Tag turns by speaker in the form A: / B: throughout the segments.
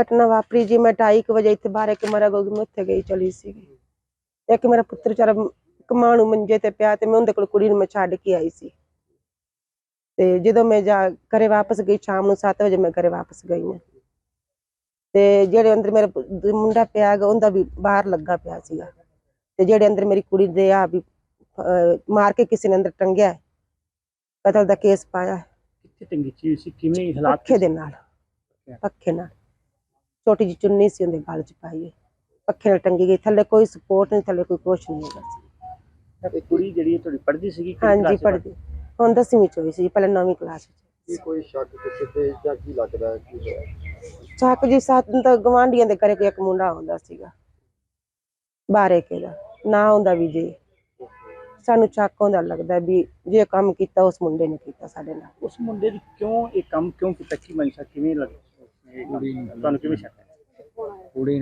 A: ਘਟਨਾ ਵਾਪਰੀ ਜੀ ਮੈਂ 2:30 ਵਜੇ ਇੱਥੇ ਬਾਰੇ ਕਿ ਮਰਾ ਗੋਗੀ ਮੈਂ ਉੱਥੇ ਗਈ ਚਲੀ ਸੀਗੀ। ਇੱਕ ਮੇਰਾ ਪੁੱਤਰ ਵਿਚਾਰਾ ਕਮਾਣੂ ਮੰਜੇ ਤੇ ਪਿਆ ਤੇ ਮੈਂ ਉਹਦੇ ਕੋਲ ਕੁੜੀ ਨੂੰ ਮੈਂ ਛੱਡ ਕੇ ਆਈ ਸੀ। ਤੇ ਜਦੋਂ ਮੈਂ ਜਾ ਘਰੇ ਵਾਪਸ ਗਈ ਸ਼ਾਮ ਨੂੰ 7 ਵਜੇ ਮੈਂ ਘਰੇ ਵਾਪਸ ਗਈ ਹਾਂ। ਤੇ ਜਿਹੜੇ ਅੰਦਰ ਮੇਰਾ ਮੁੰਡਾ ਪਿਆ ਗਾ ਉਹਦਾ ਵੀ ਬਾਹਰ ਲੱਗਾ ਪਿਆ ਸੀਗਾ। ਤੇ ਜਿਹੜੇ ਅੰਦਰ ਮੇਰੀ ਕੁੜੀ ਦੇ ਆ ਵੀ ਮਾਰ ਕੇ ਕਿਸੇ ਨੇ ਅੰਦਰ ਟੰਗਿਆ। ਕਤਲ ਦਾ ਕੇਸ ਪਾਇਆ
B: ਕਿੱਥੇ ਟੰਗੀ ਸੀ? ਕਿਵੇਂ ਹਾਲਾਤ
A: ਪੱਖੇ ਦੇ ਨਾਲ। ਪੱਖੇ ਨਾਲ। ਛੋਟੀ ਜਿਹੀ ਚੁੰਨੀ ਸੀ ਉਹਦੇ ਗਲ 'ਚ ਪਾਈ ਹੋਈ। ਪੱਖੇ ਨਾਲ ਟੰਗੀ ਗਈ। ਥੱਲੇ ਕੋਈ ਸਪੋਰਟ ਨਹੀਂ ਥੱਲੇ ਕੋਈ ਕੁਛ ਨਹੀਂ ਹੈਗਾ ਸੀ।
B: ਤੇ ਕੁੜੀ ਜਿਹੜੀ ਹੈ ਤੁਹਾਡੀ ਪੜ੍ਹਦੀ ਸੀਗੀ ਕਿਹੜੀ
A: ਹਾਂਜੀ
B: class 'ਚ
A: ਪੜ੍ਹਦੀ। ਹੁਣ ਦਸਵੀਂ ਚ ਹੋਈ ਸੀ ਪਹਿਲਾਂ ਨੌਵੀਂ ਕਲਾਸ
C: ਕੀ
A: ਵਿੱਚ
C: ਕੋਈ ਸ਼ੱਕ ਕਿਸੇ ਤੇ ਜਾਂ ਕੀ ਲੱਗਦਾ ਹੈ ਕੀ ਹੋਇਆ?
A: ਚੱਕ ਜੀ ਸਾਥ ਤਾਂ ਗਵਾਂਢੀਆਂ ਦੇ ਘਰੇ ਕੋਈ ਇੱਕ ਮੁੰਡਾ ਆਉਂਦਾ ਸੀਗਾ। ਬਾਰੇ ਕੇ ਦਾ ਨਾ ਹੁੰਦਾ ਵੀ ਜੀ। ਸਾਨੂੰ ਚੱਕ ਹੁੰਦਾ ਲੱਗਦਾ ਵੀ ਜੇ ਕੰਮ ਕੀਤਾ ਉਸ ਮੁੰਡੇ ਨੇ ਕੀਤਾ ਸਾਡੇ ਨਾਲ।
B: ਉਸ ਮੁੰਡੇ ਦੀ ਕਿਉਂ ਇਹ ਕੰਮ ਕਿਉਂ ਕੀਤਾ? ਕੀ ਮਨਸ਼ਾ ਕਿਵੇਂ ਲੱਗ? ਇਹ ਤੁਹਾਨੂੰ ਕਿਵੇਂ ਸ਼ੱਕ ਹੈ?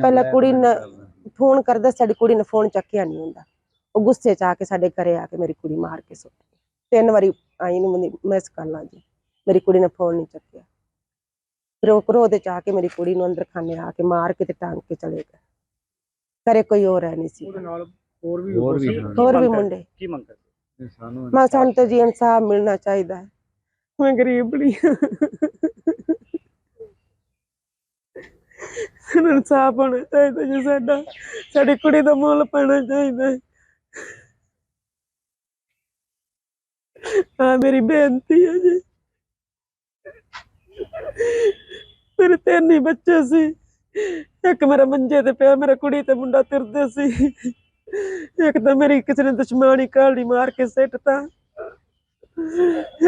A: ਪਹਿਲਾਂ ਕੁੜੀ ਨੇ ਫੋਨ ਕਰਦਾ ਸਾਡੀ ਕੁੜੀ ਨੇ ਫੋਨ ਚੱਕਿਆ ਨਹੀਂ ਹੁੰਦਾ। ਉਹ ਗੁੱਸੇ ਚ ਆ ਕੇ ਸਾਡੇ ਘਰੇ ਆ ਕੇ ਮੇਰੀ ਕੁੜੀ ਮਾਰ ਕੇ ਸੁੱਟ ਗਈ। ਤਿੰਨ ਵਾਰੀ ਆਈ ਨੂੰ ਮਿਸ ਕਰਨਾ ਜੀ ਮੇਰੀ ਕੁੜੀ ਨੇ ਫੋਨ ਨਹੀਂ ਚੱਕਿਆ। ਫਿਰ ਉਹ ਕ੍ਰੋਧ ਚ ਆ ਕੇ ਮੇਰੀ ਕੁੜੀ ਨੂੰ ਅੰਦਰ ਖਾਨੇ ਆ ਕੇ ਮਾਰ ਕੇ ਤੇ ਟਾਂਗ ਕੇ ਚਲੇ ਗਏ। ਘਰੇ ਕੋਈ ਹੋਰ ਹੈ ਨਹੀਂ ਸੀ।
B: ਉਹਦੇ ਨਾਲ ਹੋਰ ਵੀ
D: ਹੋਰ ਵੀ
A: ਹੋਰ ਵੀ? ਮੁੰਡੇ।
B: ਕੀ ਮੰਗ ਕਰਦੇ?
D: ਸਾਨੂੰ
A: ਮੈਂ ਸਾਨੂੰ ਤਾਂ ਜੀ ਇਨਸਾਫ ਮਿਲਣਾ ਚਾਹੀਦਾ ਹੈ। ਮੈਂ ਗਰੀਬ ਨਹੀਂ ਸਾਨੂੰ ਇਨਸਾਫ ਹੋਣਾ ਚਾਹੀਦਾ ਜੀ ਸਾਡਾ। ਸਾਡੀ ਕੁੜੀ ਦਾ ਮੁੱਲ ਪੈਣਾ ਚਾਹੀਦਾ ਹੈ ਆ ਮੇਰੀ ਬੇਨਤੀ ਹੈ ਜੀ। ਮੇਰੇ ਤਿੰਨ ਹੀ ਬੱਚੇ ਸੀ। ਇੱਕ ਮੇਰਾ ਮੰਜੇ ਤੇ ਪਿਆ, ਮੇਰਾ ਕੁੜੀ ਤੇ ਮੁੰਡਾ ਤਿਰਦੇ ਸੀ। ਇੱਕ ਤਾਂ ਮੇਰੀ ਕਿਸੇ ਨੇ ਦੁਸ਼ਮਣੀ ਕਾਲੀ ਮਾਰ ਕੇ ਸਿੱਟਤਾ।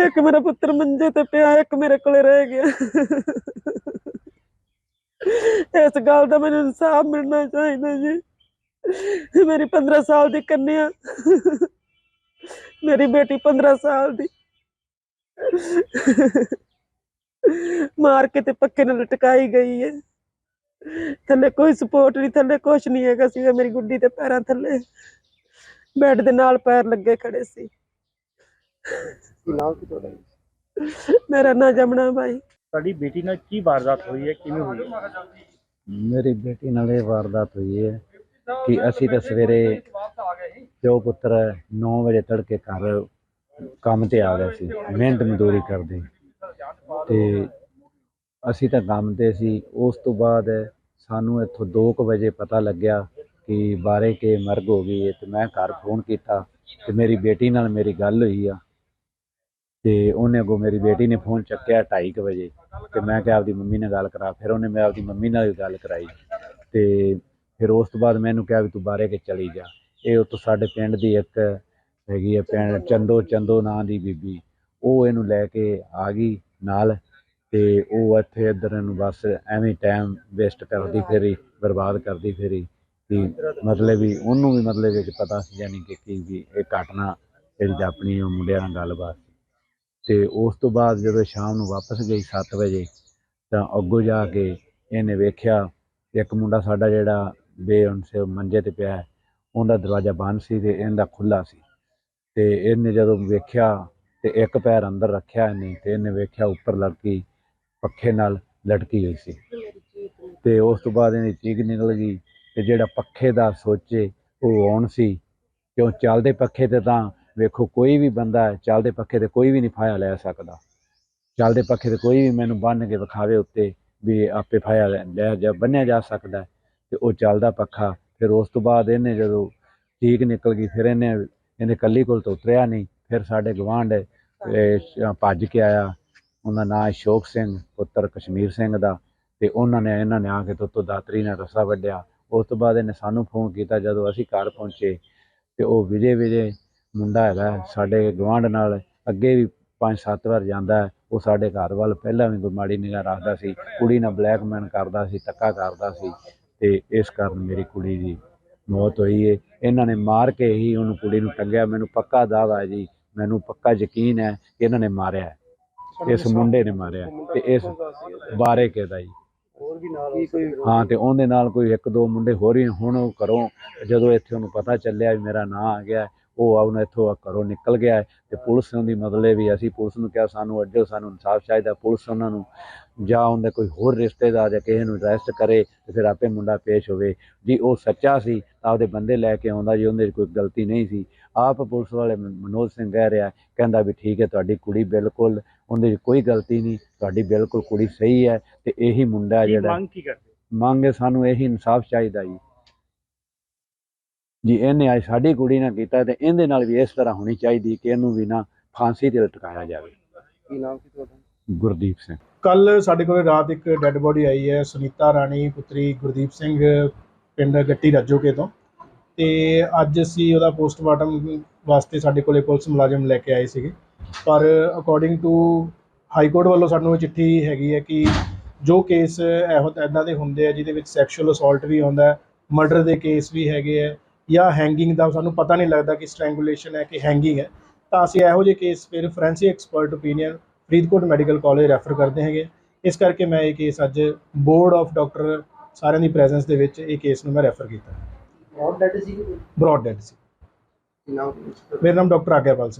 A: ਇੱਕ ਮੇਰਾ ਪੁੱਤਰ ਮੰਜੇ ਤੇ ਪਿਆ, ਇੱਕ ਮੇਰੇ ਕੋਲੇ ਰਹਿ ਗਿਆ। ਇਸ ਗੱਲ ਦਾ ਮੈਨੂੰ ਇਨਸਾਫ ਮਿਲਣਾ ਚਾਹੀਦਾ ਜੀ। ਮੇਰੀ 15 ਸਾਲ ਦੀ ਕੰਨਿਆ ਮੇਰੀ ਬੇਟੀ 15 ਸਾਲ ਦੀ। ਮਾਰ ਕੇ ਤੇ ਪੱਕੇ ਨਾਲ ਲਟਕਾਈ ਗਈ ਹੈ ਥੱਲੇ ਕੋਈ ਸਪੋਰਟ ਨਹੀਂ ਥੱਲੇ ਕੁਛ ਨਹੀਂ ਹੈਗਾ ਸੀਗਾ ਮੇਰੀ ਗੁੱਡੀ ਦੇ ਪੈਰਾਂ ਥੱਲੇ। ਬੈੱਡ ਦੇ ਨਾਲ ਪੈਰ ਲੱਗੇ ਖੜੇ ਸੀ।
C: ਕੀ ਨਾਮ ਕੀ ਤੁਹਾਡਾ ਜੀ?
A: ਮੇਰਾ ਨਾਂ ਜਮਨਾ ਬਾਈ।
B: ਤੁਹਾਡੀ ਬੇਟੀ ਨਾਲ ਕੀ ਵਾਰਦਾਤ ਹੋਈ ਹੈ? ਕਿਵੇਂ ਹੋਈ ਹੈ?
D: ਮੇਰੀ ਬੇਟੀ ਨਾਲ ਇਹ ਵਾਰਦਾਤ ਹੋਈ ਹੈ ਕਿ ਅਸੀਂ ਤਾਂ ਸਵੇਰੇ ਪਿਓ ਪੁੱਤਰ 9 ਵਜੇ ਤੜਕੇ ਘਰ ਕੰਮ ਤੇ ਆ ਗਏ ਸੀ, ਮਿਹਨਤ ਮਜ਼ਦੂਰੀ ਕਰਦੇ। ਤੇ ਅਸੀਂ ਤਾਂ ਕੰਮ ਤੇ ਸੀ, ਉਸ ਤੋਂ ਬਾਅਦ ਸਾਨੂੰ ਇੱਥੋਂ 2 ਵਜੇ ਪਤਾ ਲੱਗਿਆ ਕਿ ਬਾਰੇ ਕੇ ਮਰਗ ਹੋ ਗਈ ਹੈ ਤੇ ਮੈਂ ਘਰ ਫੋਨ ਕੀਤਾ ਤੇ ਮੇਰੀ ਬੇਟੀ ਨਾਲ ਮੇਰੀ ਗੱਲ ਹੋਈ ਆ। ਤੇ ਉਹਨੇ ਅੱਗੋਂ ਮੇਰੀ ਬੇਟੀ ਨੇ ਫੋਨ ਚੱਕਿਆ 2:30 ਵਜੇ ਤੇ ਮੈਂ ਕਿਹਾ ਆਪਦੀ ਮੰਮੀ ਨਾਲ ਗੱਲ ਕਰਾ। ਫਿਰ ਉਹਨੇ ਮੈਂ ਆਪਦੀ ਮੰਮੀ ਨਾਲ ਵੀ ਗੱਲ ਕਰਾਈ ਤੇ ਫਿਰ ਉਸ ਤੋਂ ਬਾਅਦ ਮੈਨੂੰ ਕਿਹਾ ਵੀ ਤੂੰ ਬਾਰੇ ਕੇ ਚਲੀ ਜਾ। ਇਹ ਉੱਥੋਂ ਸਾਡੇ ਪਿੰਡ ਦੀ ਇੱਕ ਹੈਗੀ ਹੈ ਪਿੰਡ ਚੰਦੋ ਚੰਦੋ ਨਾਂ ਦੀ ਬੀਬੀ। ਉਹ ਇਹਨੂੰ ਲੈ ਕੇ ਆ ਗਈ ਨਾਲ ਤੇ ਉਹ ਇੱਥੇ ਇੱਧਰ ਨੂੰ ਬਸ ਐਵੇਂ ਟਾਈਮ ਵੇਸਟ ਕਰਦੀ ਫਿਰੀ, ਬਰਬਾਦ ਕਰਦੀ ਫਿਰੀ ਕਿ ਮਤਲਬ ਵੀ ਉਹਨੂੰ ਵੀ ਮਤਲਬ ਵਿੱਚ ਪਤਾ ਸੀ ਯਾਨੀ ਕਿ ਕੀ, ਵੀ ਇਹ ਘਟਨਾ ਜਿਹੜੀ ਤਾਂ ਆਪਣੀ ਉਹ ਮੁੰਡਿਆਂ ਨਾਲ ਗੱਲਬਾਤ ਤੇ ਉਸ ਤੋਂ ਬਾਅਦ ਜਦੋਂ ਸ਼ਾਮ ਨੂੰ ਵਾਪਸ ਗਈ 7 ਵਜੇ, ਤਾਂ ਅੱਗੋਂ ਜਾ ਕੇ ਇਹਨੇ ਵੇਖਿਆ, ਇੱਕ ਮੁੰਡਾ ਸਾਡਾ ਜਿਹੜਾ ਬੇਅੰਸ ਮੰਜੇ ਤੇ ਪਿਆ ਉਹਦਾ ਦਰਵਾਜ਼ਾ ਬੰਦ ਸੀ ਤੇ ਇਹਦਾ ਖੁੱਲਾ ਸੀ। ਤੇ ਇਹਨੇ ਜਦੋਂ ਵੇਖਿਆ ਤੇ ਇੱਕ ਪੈਰ ਅੰਦਰ ਰੱਖਿਆ ਇਹਨੇ, ਤੇ ਇਹਨੇ ਵੇਖਿਆ ਉੱਪਰ ਲੜਕੀ ਪੱਖੇ ਨਾਲ ਲਟਕੀ ਹੋਈ ਸੀ। ਤੇ ਉਸ ਤੋਂ ਬਾਅਦ ਇਹਦੀ ਚੀਕ ਨਿਕਲ ਗਈ ਤੇ ਜਿਹੜਾ ਪੱਖੇ ਦਾ ਸੋਚੇ ਉਹ ਆਉਣ ਸੀ, ਕਿਉਂ ਚੱਲਦੇ ਪੱਖੇ ਤੇ ਤਾਂ ਵੇਖੋ, ਕੋਈ ਵੀ ਬੰਦਾ ਚੱਲਦੇ ਪੱਖੇ ਤੇ ਕੋਈ ਵੀ ਨਹੀਂ ਫਾਇਆ ਲੈ ਸਕਦਾ। ਚੱਲਦੇ ਪੱਖੇ ਤੇ ਕੋਈ ਵੀ ਮੈਨੂੰ ਬੰਨ ਕੇ ਵਿਖਾਵੇ ਉੱਤੇ ਵੀ ਆਪੇ ਫਾਇਆ ਲੈ ਲੈ ਜਾ ਬੰਨਿਆ ਜਾ ਸਕਦਾ ਹੈ ਤੇ ਉਹ ਚੱਲਦਾ ਪੱਖਾ, ਫਿਰ ਉਸ ਤੋਂ ਬਾਅਦ ਇਹਨੇ ਜਦੋਂ ਠੀਕ ਨਿਕਲ ਗਈ, ਫਿਰ ਇਹਨੇ ਇਹਨੇ ਕੱਲੀ ਕੋਲ ਤੋਂ ਉਤਰਿਆ ਨਹੀਂ, ਫਿਰ ਸਾਡੇ ਗਵਾਂਢ ਭੱਜ ਕੇ ਆਇਆ। ਉਹਦਾ ਨਾਂ ਹੈ ਸ਼ੋਕ ਸਿੰਘ, ਪੁੱਤਰ ਕਸ਼ਮੀਰ ਸਿੰਘ ਦਾ ਤੇ ਉਹਨਾਂ ਨੇ, ਇਹਨਾਂ ਨੇ ਆ ਕੇ ਤੋਂ ਦਾਤਰੀ ਨਾਲ ਰੱਸਾ ਵੱਢਿਆ। ਉਸ ਤੋਂ ਬਾਅਦ ਇਹਨੇ ਸਾਨੂੰ ਫੋਨ ਕੀਤਾ ਜਦੋਂ ਅਸੀਂ ਘਰ ਪਹੁੰਚੇ ਤੇ ਉਹ ਵਿਜੇ ਵਿਜੇ ਮੁੰਡਾ ਹੈਗਾ ਸਾਡੇ ਗਵਾਂਢ ਨਾਲ ਅੱਗੇ ਵੀ ਪੰਜ ਸੱਤ ਵਾਰ ਜਾਂਦਾ। ਉਹ ਸਾਡੇ ਘਰ ਵੱਲ ਪਹਿਲਾਂ ਵੀ ਕੋਈ ਮਾੜੀ ਨਿਗਾਹ ਰੱਖਦਾ ਸੀ ਕੁੜੀ ਨਾਲ ਬਲੈਕਮੇਲ ਕਰਦਾ ਸੀ ਧੱਕਾ ਕਰਦਾ ਸੀ ਤੇ ਇਸ ਕਾਰਨ ਮੇਰੀ ਕੁੜੀ ਦੀ ਮੌਤ ਹੋਈ ਹੈ ਇਹਨਾਂ ਨੇ ਮਾਰ ਕੇ ਹੀ ਉਹਨੂੰ ਕੁੜੀ ਨੂੰ ਟੰਗਿਆ ਮੈਨੂੰ ਪੱਕਾ ਦਾਵਾ ਹੈ ਜੀ ਮੈਨੂੰ ਪੱਕਾ ਯਕੀਨ ਹੈ ਕਿ ਇਹਨਾਂ ਨੇ ਮਾਰਿਆ। ਇਸ ਮੁੰਡੇ ਨੇ ਮਾਰਿਆ ਤੇ ਇਸ ਬਾਰੇ ਕੇ ਦਾ ਜੀ
C: ਹੋਰ ਵੀ ਨਾਲ
D: ਹਾਂ ਤੇ ਉਹਦੇ ਨਾਲ ਕੋਈ ਇੱਕ ਦੋ ਮੁੰਡੇ ਹੋਰ ਹੀ ਹੁਣ ਉਹ ਘਰੋਂ ਜਦੋਂ ਇੱਥੇ ਉਹਨੂੰ ਪਤਾ ਚੱਲਿਆ ਵੀ ਮੇਰਾ ਨਾਂ ਆ ਗਿਆ ਉਹ ਆਉਣ ਇੱਥੋਂ ਘਰੋਂ ਨਿਕਲ ਗਿਆ ਹੈ ਤੇ ਪੁਲਿਸ ਉਹਦੀ ਮਤਲਬ ਵੀ ਅਸੀਂ ਪੁਲਿਸ ਨੂੰ ਕਿਹਾ ਸਾਨੂੰ ਅੱਜੋ ਸਾਨੂੰ ਇਨਸਾਫ ਚਾਹੀਦਾ ਪੁਲਿਸ ਉਹਨਾਂ ਨੂੰ ਜਾਂ ਉਹਦੇ ਕੋਈ ਹੋਰ ਰਿਸ਼ਤੇਦਾਰ ਜਾਂ ਕਿਸੇ ਨੂੰ ਅਰੈਸਟ ਕਰੇ ਤੇ ਫਿਰ ਆਪੇ ਮੁੰਡਾ ਪੇਸ਼ ਹੋਵੇ। ਜੀ ਉਹ ਸੱਚਾ ਸੀ ਤਾਂ ਉਹਦੇ ਬੰਦੇ ਲੈ ਕੇ ਆਉਂਦਾ ਜੀ ਉਹਦੇ ਕੋਈ ਗਲਤੀ ਨਹੀਂ ਸੀ। ਆਪ ਪੁਲਿਸ ਵਾਲੇ ਮਨੋਜ ਸਿੰਘ ਕਹਿ ਰਿਹਾ ਕਹਿੰਦਾ ਵੀ ਠੀਕ ਹੈ ਤੁਹਾਡੀ ਕੁੜੀ ਬਿਲਕੁਲ ਉਹਦੇ ਕੋਈ ਗਲਤੀ ਨਹੀਂ ਤੁਹਾਡੀ ਬਿਲਕੁਲ ਕੁੜੀ ਸਹੀ ਹੈ ਤੇ ਇਹੀ ਮੁੰਡਾ ਜਿਹੜਾ
B: ਮੰਗ ਕੀ ਕਰਦੇ?
D: ਮੰਗ ਸਾਨੂੰ ਇਹੀ ਇਨਸਾਫ ਚਾਹੀਦਾ ਜੀ। ਜੀ ਇਹਨੇ ਅੱਜ ਸਾਡੀ ਕੁੜੀ ਨਾਲ ਕੀਤਾ ਤੇ ਇਹਦੇ ਨਾਲ ਵੀ ਇਸ ਤਰ੍ਹਾਂ ਹੋਣੀ ਚਾਹੀਦੀ ਕਿ ਇਹਨੂੰ ਵੀ ਨਾ ਫਾਂਸੀ ਤੇ ਲਟਕਾਇਆ ਜਾਵੇ।
C: ਕੀ ਨਾਮ ਕੀ ਤੁਹਾਡਾ?
D: ਗੁਰਦੀਪ ਸਿੰਘ।
E: ਕੱਲ ਸਾਡੇ ਕੋਲ ਰਾਤ ਇੱਕ ਡੈੱਡ ਬੋਡੀ ਆਈ ਹੈ ਸੁਨੀਤਾ ਰਾਣੀ ਪੁੱਤਰੀ ਗੁਰਦੀਪ ਸਿੰਘ ਪਿੰਡ ਗੱਟੀ ਰਾਜੋਕੇ ਤੋਂ। ਤੇ ਅੱਜ ਅਸੀਂ ਉਹਦਾ ਪੋਸਟਮਾਰਟਮ ਵਾਸਤੇ ਸਾਡੇ ਕੋਲੇ ਪੁਲਿਸ ਮੁਲਾਜ਼ਮ ਲੈ ਕੇ ਆਏ ਸੀਗੇ। ਪਰ ਅਕੋਰਡਿੰਗ ਟੂ ਹਾਈ ਕੋਰਟ ਵੱਲੋਂ ਸਾਨੂੰ ਇਹ ਚਿੱਠੀ ਹੈਗੀ ਹੈ ਕਿ ਜੋ ਕੇਸ ਇਹੋ ਇਦਾਂ ਦੇ ਹੁੰਦੇ ਆ ਜਿਹਦੇ ਵਿੱਚ ਸੈਕਸ਼ੂਅਲ ਅਸੌਲਟ ਵੀ ਹੁੰਦਾ ਮਰਡਰ ਦੇ ਕੇਸ ਵੀ ਹੈਗੇ ਆ ਜਾਂ ਹੈਂਗਿੰਗ ਦਾ ਸਾਨੂੰ ਪਤਾ ਨਹੀਂ ਲੱਗਦਾ ਕਿ ਸਟ੍ਰੈਂਗੂਲੇਸ਼ਨ ਹੈ ਕਿ ਹੈਂਗਿੰਗ ਹੈ ਤਾਂ ਅਸੀਂ ਇਹੋ ਜਿਹੇ ਕੇਸ ਫਿਰ forensic expert opinion Faridkot medical college refer ਕਰਦੇ ਹੈਗੇ। ਇਸ ਕਰਕੇ ਮੈਂ ਇਹ ਕੇਸ ਅੱਜ ਬੋਰਡ ਆਫ ਡਾਕਟਰ ਸਾਰਿਆਂ ਦੀ ਪ੍ਰੈਜ਼ੈਂਸ ਦੇ ਵਿੱਚ ਇਹ ਕੇਸ ਨੂੰ ਮੈਂ ਰੈਫਰ ਕੀਤਾ।
C: ਬਹੁਤ ਡੈਡ ਸੀ
E: ਬ੍ਰੌਡ ਡੈਡ ਸੀ? ਮੇਰਾ ਨਾਮ ਡਾਕਟਰ ਆਗਿਆਪਾਲ ਸਿੰਘ।